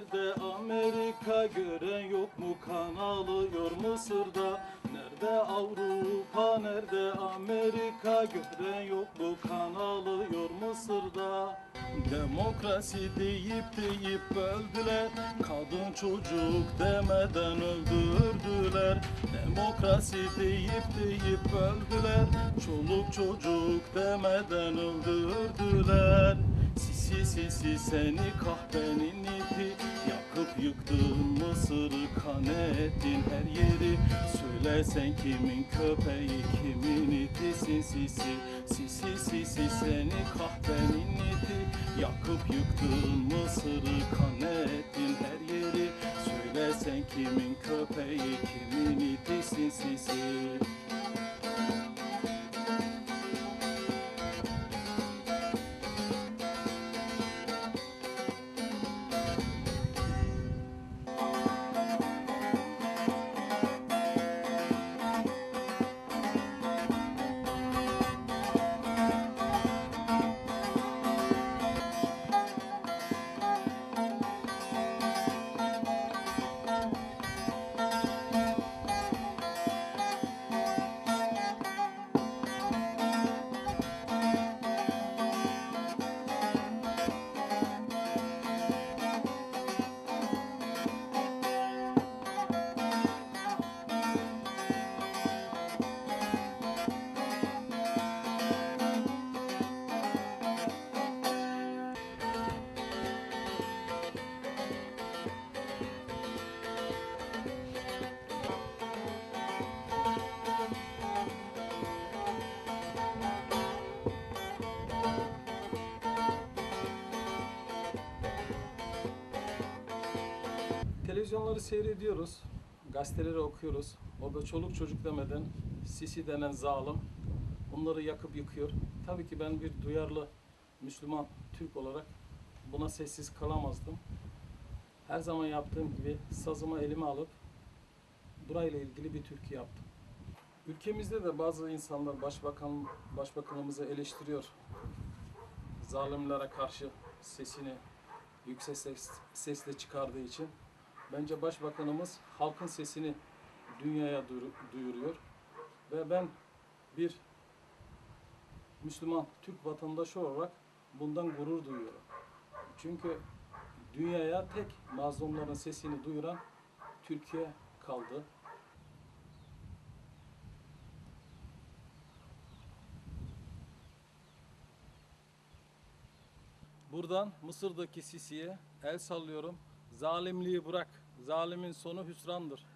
Amerika? Gören yok mu? Kan alıyor Mısır'da. Nerede Avrupa? Nerede Amerika? Gören yok mu? Kan alıyor Mısır'da. Demokrasi deyip deyip öldüler Kadın çocuk demeden öldürdüler. Demokrasi deyip deyip öldüler Çoluk çocuk demeden öldürdüler. Sisi sisi seni kahvenin Söyle sen kimin köpeği kimin itisin sisi Sisi sisi seni kahvenin iti. Yakıp yıktın Mısır'ı kan ettin her yeri. Söyle sen kimin köpeği kimin itisin sisi Televizyonları seyrediyoruz, gazeteleri okuyoruz. Orada çoluk çocuk demeden Sisi denen zalim onları yakıp yıkıyor. Tabii ki ben bir duyarlı Müslüman Türk olarak buna sessiz kalamazdım. Her zaman yaptığım gibi sazımı elime alıp burayla ilgili bir türkü yaptım. Ülkemizde de bazı insanlar başbakan başbakanımızı eleştiriyor. Zalimlere karşı sesini yüksek ses, sesle çıkardığı için bence başbakanımız halkın sesini dünyaya duyur- duyuruyor ve ben bir Müslüman Türk vatandaşı olarak bundan gurur duyuyorum. Çünkü dünyaya tek mazlumların sesini duyuran Türkiye kaldı. Buradan Mısır'daki Sisi'ye el sallıyorum. Zalimliği bırak. Zalimin sonu hüsrandır.